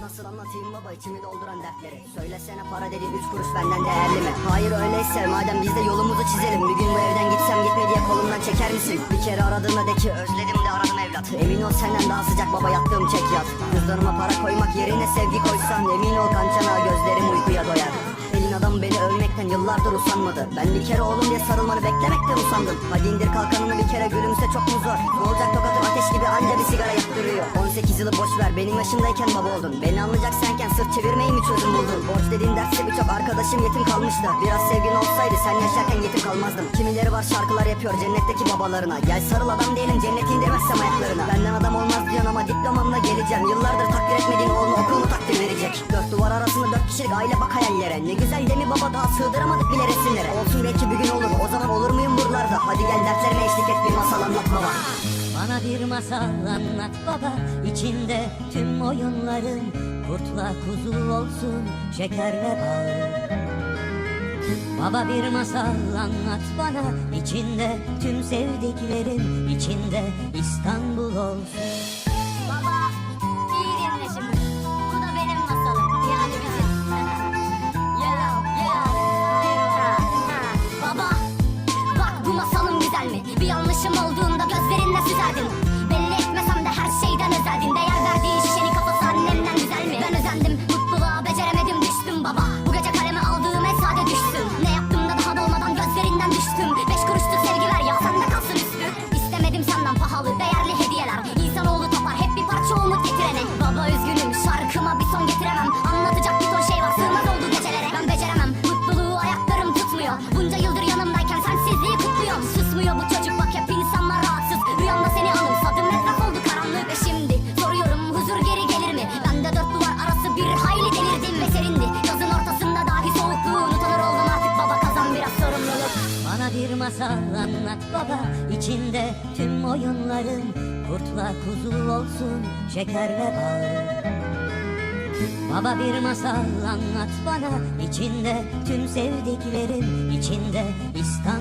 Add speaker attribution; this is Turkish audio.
Speaker 1: Nasıl anlatayım baba içimi dolduran dertleri. Söylesene para dediğin üç kuruş benden değerli mi? Hayır öyleyse madem biz de yolumuzu çizelim. Bir gün bu evden gitsem gitme diye kolumdan çeker misin? Bir kere aradığında de ki özledim de aradım evlat Emin ol senden daha sıcak baba yattığım çek yat. Cüzdanıma para koymak yerine sevgi koysan Emin ol kancana gözlerim uykuya yıllardır usanmadı. Ben bir kere oğlum diye sarılmanı beklemekten usandım. Hadi indir kalkanını bir kere gülümse çok mu zor? Ne olacak tokatım ateş gibi anca bir sigara yaktırıyor 18 yılı boş ver benim yaşımdayken baba oldun. Beni anlayacaksanken sırt çevirmeyi mi çözüm buldun? Borç dediğin derste birçok arkadaşım yetim kalmıştı. Biraz sevgin olsaydı sen yaşarken yetim kalmazdım Kimileri var şarkılar yapıyor cennetteki babalarına. Gel sarıl adam diyelim cenneti indirmezsem ayaklarına. Benden adam olmaz diyorsun ama diplomamla geleceğim. Yıllardır takdir etmediğin oğlunu okulunu takdir verecek Dört duvar dört kişilik aile bak hayallere. Ne güzel değil mi baba daha sığdıramadık bile resimlere. Olsun belki bir gün olur o zaman olur muyum buralarda? Hadi gel dertlerime eşlik et bir masal anlat baba.
Speaker 2: Bana bir masal anlat baba içinde tüm oyunların Kurtla kuzu olsun şekerle bal. Baba bir masal anlat bana içinde tüm sevdiklerin içinde verilmesi zaten. Anlat baba. İçinde tüm oyunların Kurtla kuzu olsun şekerle bal. Baba bir masal anlat bana. İçinde tüm sevdiklerin içinde İstanbul